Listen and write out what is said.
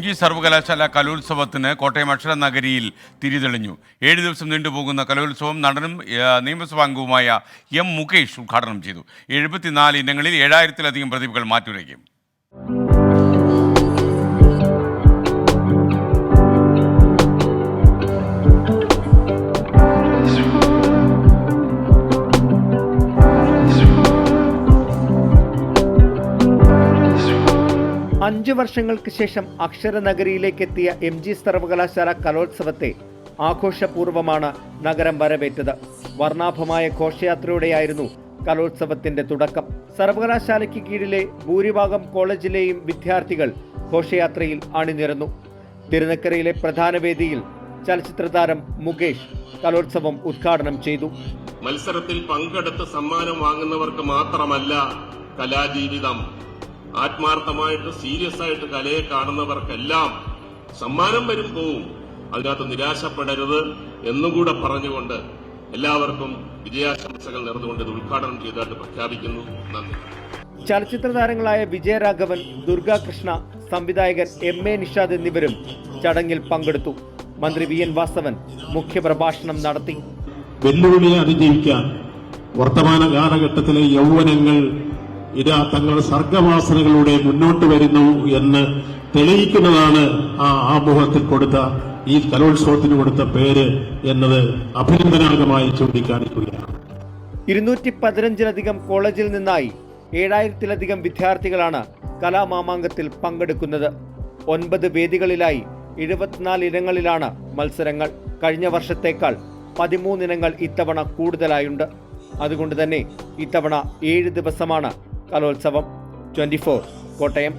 ഇഞ്ചി സർവകലാശാല കലോത്സവത്തിന് കോട്ടയം അക്ഷര നഗരിയിൽ തിരിതെളിഞ്ഞു. ഏഴ് ദിവസം നീണ്ടുപോകുന്ന കലോത്സവം നടനും നിയമസഭാ അംഗവുമായ എം മുകേഷ് ഉദ്ഘാടനം ചെയ്തു. എഴുപത്തിനാല് ഇനങ്ങളിൽ ഏഴായിരത്തിലധികം പ്രതിഭകൾ മാറ്റുരയ്ക്കും. അഞ്ചു വർഷങ്ങൾക്ക് ശേഷം അക്ഷരനഗരിയിലേക്ക് എത്തിയ എം ജി സർവകലാശാല കലോത്സവത്തെ ആഘോഷപൂർവമാണ് നഗരം വരവേറ്റത്. വർണാഭമായ ഘോഷയാത്രയോടെയായിരുന്നു കലോത്സവത്തിന്റെ തുടക്കം. സർവകലാശാലയ്ക്ക് കീഴിലെ ഭൂരിഭാഗം കോളേജിലെയും വിദ്യാർത്ഥികൾ ഘോഷയാത്രയിൽ അണിനിരന്നു. തിരുനക്കരയിലെ പ്രധാന വേദിയിൽ ചലച്ചിത്ര താരം മുകേഷ് കലോത്സവം ഉദ്ഘാടനം ചെയ്തു. മത്സരത്തിൽ പങ്കെടുത്ത് സമ്മാനം വാങ്ങുന്നവർക്ക് മാത്രമല്ല കലാജീവിതം. ആത്മാർത്ഥമായിട്ട് സീരിയസ് ആയിട്ട് കലയെ കാണുന്നവർക്കെല്ലാം സമ്മാനം വരും പോവും അതിനകത്ത് നിരാശപ്പെടരുത് എന്നുകൂടെ പറഞ്ഞുകൊണ്ട് എല്ലാവർക്കും വിജയാശംസകൾ നേർന്നുകൊണ്ട് ഇത് ഉദ്ഘാടനം ചെയ്തതായിട്ട് പ്രഖ്യാപിക്കുന്നു. നന്ദി. ചലച്ചിത്ര താരങ്ങളായ വിജയരാഘവൻ ദുർഗാകൃഷ്ണ സംവിധായകൻ എം എ നിഷാദ് എന്നിവരും ചടങ്ങിൽ പങ്കെടുത്തു. മന്ത്രി വി എൻ വാസവൻ മുഖ്യപ്രഭാഷണം നടത്തി. വെല്ലുവിളിയെ അതിജീവിക്കാൻ വർത്തമാന കാലഘട്ടത്തിലെ യൗവനങ്ങൾ ഇതാ തങ്ങളുടെ സർഗവാസനകളിലൂടെ മുന്നോട്ട് വരുന്നു എന്ന് തെളിയിക്കുന്നതാണ് ആ ആമുഖത്തിൽ കൊടുത്ത ഈ കലോത്സവത്തിന് കൊടുത്ത പേര് എന്നത് അഭിനന്ദനാർഹമായി ചൂണ്ടിക്കാണിക്കുകയാണ്. ഇരുന്നൂറ്റി പതിനഞ്ചിലധികം കോളേജിൽ നിന്നായി ഏഴായിരത്തിലധികം വിദ്യാർത്ഥികളാണ് കലാമാമാങ്കത്തിൽ പങ്കെടുക്കുന്നത്. ഒൻപത് വേദികളിലായി എഴുപത്തിനാല് ഇനങ്ങളിലാണ് മത്സരങ്ങൾ. കഴിഞ്ഞ വർഷത്തേക്കാൾ പതിമൂന്നിനങ്ങൾ ഇത്തവണ കൂടുതലായുണ്ട്. അതുകൊണ്ട് തന്നെ ഇത്തവണ ഏഴ് ദിവസമാണ് കലോത്സവം ട്വന്റി കോട്ടയം.